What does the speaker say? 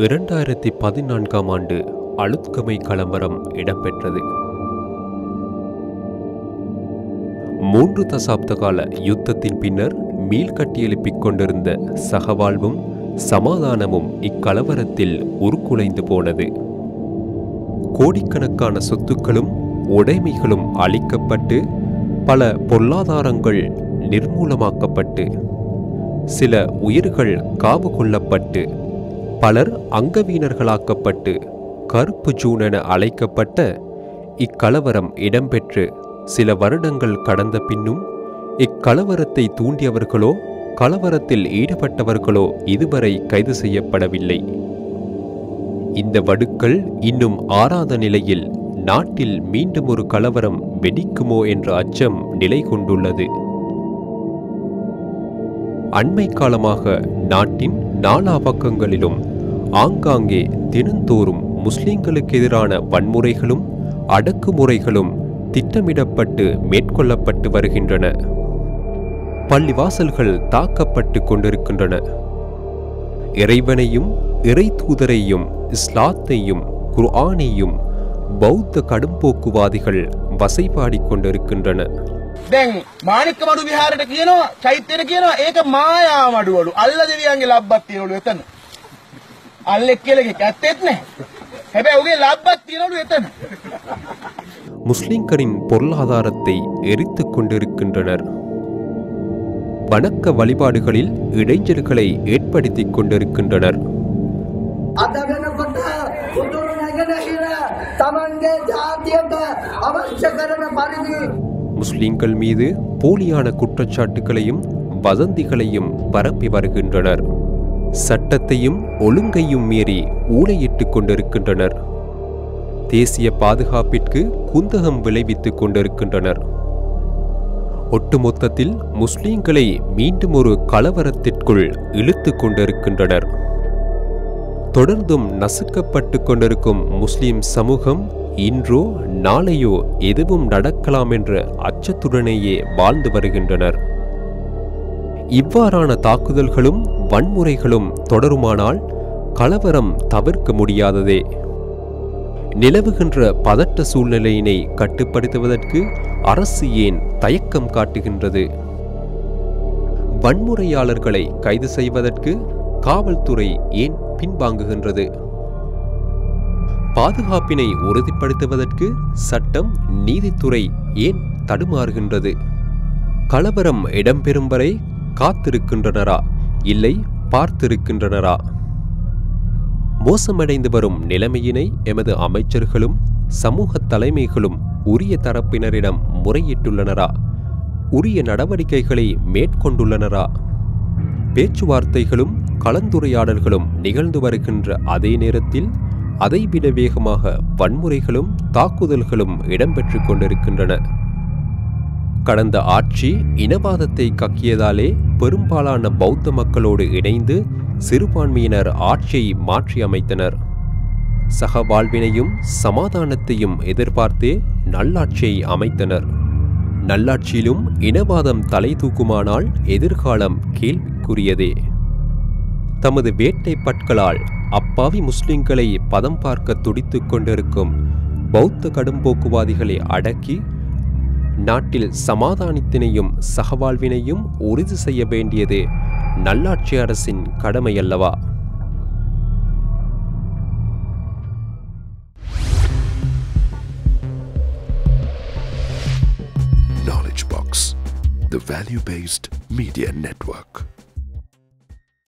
இரண்டாயிரத்தி பதினான்காம் ஆண்டு அழுத்கமை கலம்பரம் இடம்பெற்றது. மூன்று தசாப்த கால யுத்தத்தின் பின்னர் மீள்கட்டியெழுப்பிக் கொண்டிருந்த சகவாழ்வும் சமாதானமும் இக்கலவரத்தில் உருக்குலைந்து போனது. கோடிக்கணக்கான சொத்துக்களும் உடைமைகளும் அழிக்கப்பட்டு பல பொருளாதாரங்கள் நிர்மூலமாக்கப்பட்டு சில உயிர்கள் காவு கொள்ளப்பட்டு பலர் அங்கவீனர்களாக்கப்பட்டு கருப்பு ஜூன் என அழைக்கப்பட்ட இக்கலவரம் இடம்பெற்று சில வருடங்கள் கடந்த பின்னும் இக்கலவரத்தை தூண்டியவர்களோ கலவரத்தில் ஈடுபட்டவர்களோ இதுவரை கைது செய்யப்படவில்லை. இந்த வடுக்கள் இன்னும் ஆறாத நிலையில் நாட்டில் மீண்டும் ஒரு கலவரம் வெடிக்குமோ என்ற அச்சம் நிலை கொண்டுள்ளது அண்மை காலமாக நாட்டின் நாலா பக்கங்களிலும் ஆங்காங்கே தினந்தோறும் முஸ்லிம்களுக்கு எதிரான வன்முறைகளும் அடக்குமுறைகளும் திட்டமிடப்பட்டு மேற்கொள்ளப்பட்டு வருகின்றன பள்ளிவாசல்கள் தாக்கப்பட்டு கொண்டிருக்கின்றன இறைவனையும் இறை தூதரையும் இஸ்லாத்தையும் குர்ஆனையும் பௌத்த கடும்போக்குவாதிகள் வசைபாடிக் கொண்டிருக்கின்றன දැන් මානික්ක මඩු විහාරයට කියනවා චෛත්‍යයට කියනවා ඒක මායා මඩුවලු අල්ල දෙවියන්ගේ ලබ්බත් තියෙනවලු එතන අල්ලෙක් කියලා එකක් ඇත්තෙත් නැහැ හැබැයි උගේ ලබ්බත් තියෙනවලු එතන முஸ்லிம்களின் பொருளாதாரத்தை எரித்துக் கொண்டிருக்கின்றனர் வணக்க வழிபாடுகளில் இடைஞ்சல்களை ஏற்படுத்திக் கொண்டிருக்கின்றனர் අද වෙනකොට උතුරු නැගෙනහිර තමන්ගේ ජාතියට අවශ්‍ය කරන පරිදි முஸ்லிம்கள் மீது போலியான குற்றச்சாட்டுகளையும் வதந்திகளையும் பரப்பி வருகின்றனர் சட்டத்தையும் ஒழுங்கையும் மீறி ஊழையிட்டுக் கொண்டிருக்கின்றனர். தேசிய பாதுகாப்பிற்கு குந்தகம் விளைவித்துக் கொண்டிருக்கின்றனர். ஒட்டுமொத்தத்தில் முஸ்லிம்களை மீண்டும் ஒரு கலவரத்திற்குள் இழுத்துக் கொண்டிருக்கின்றனர். தொடர்ந்தும் நசுக்கப்பட்டு கொண்டிருக்கும் முஸ்லிம் சமூகம் இன்றோ நாளையோ எதுவும் நடக்கலாம் என்ற அச்சத்துடனேயே வாழ்ந்து வருகின்றனர். இவ்வாறான தாக்குதல்களும் வன்முறைகளும் தொடருமானால் கலவரம் தவிர்க்க முடியாததே. நிலவுகின்ற பதட்ட சூழ்நிலையினை கட்டுப்படுத்துவதற்கு அரசு ஏன் தயக்கம் காட்டுகின்றது? வன்முறையாளர்களை கைது செய்வதற்கு காவல்துறை ஏன் பின்வாங்குகின்றது? பாதுகாப்பினை உறுதிப்படுத்துவதற்கு சட்டம் நீதித்துறை ஏன் தடுமாறுகின்றது? கலவரம் இடம்பெறும் வரை காத்திருக்கின்றனரா? இல்லை பார்த்திருக்கின்றனரா? மோசமடைந்து வரும் நிலைமையினை எமது அமைச்சர்களும் சமூக தலைமைகளும் உரிய தரப்பினரிடம் முறையிட்டுள்ளனரா? உரிய நடவடிக்கைகளை மேற்கொண்டுள்ளனரா? பேச்சுவார்த்தைகளும் கலந்துரையாடல்களும் நிகழ்ந்து வருகின்ற அதே நேரத்தில் அதைவிட வேகமாக வன்முறைகளும் தாக்குதல்களும் இடம்பெற்றுக் கொண்டிருக்கின்றன. கடந்த ஆட்சி இனவாதத்தை கக்கியதாலே பெரும்பாலான பௌத்த மக்களோடு இணைந்து சிறுபான்மையினர் ஆட்சியை மாற்றி அமைத்தனர். சக வாழ்வினையும் சமாதானத்தையும் எதிர்பார்த்தே நல்லாட்சியை அமைத்தனர். நல்லாட்சியிலும் இனவாதம் தலை தூக்குமானால் எதிர்காலம் கேள்விக்குரியதே. தமது வேட்டை பட்களால் அப்பாவி முஸ்லிம்களை பதம் பார்க்க துடித்துக் கொண்டிருக்கும் பௌத்த கடும்போக்குவாதிகளை அடக்கி நாட்டில் சமாதானத்தினையும் சகவாழ்வினையும் உறுதி செய்ய வேண்டியது நல்லாட்சி அரசின் கடமையல்லவா Knowledge Box, the value based media network.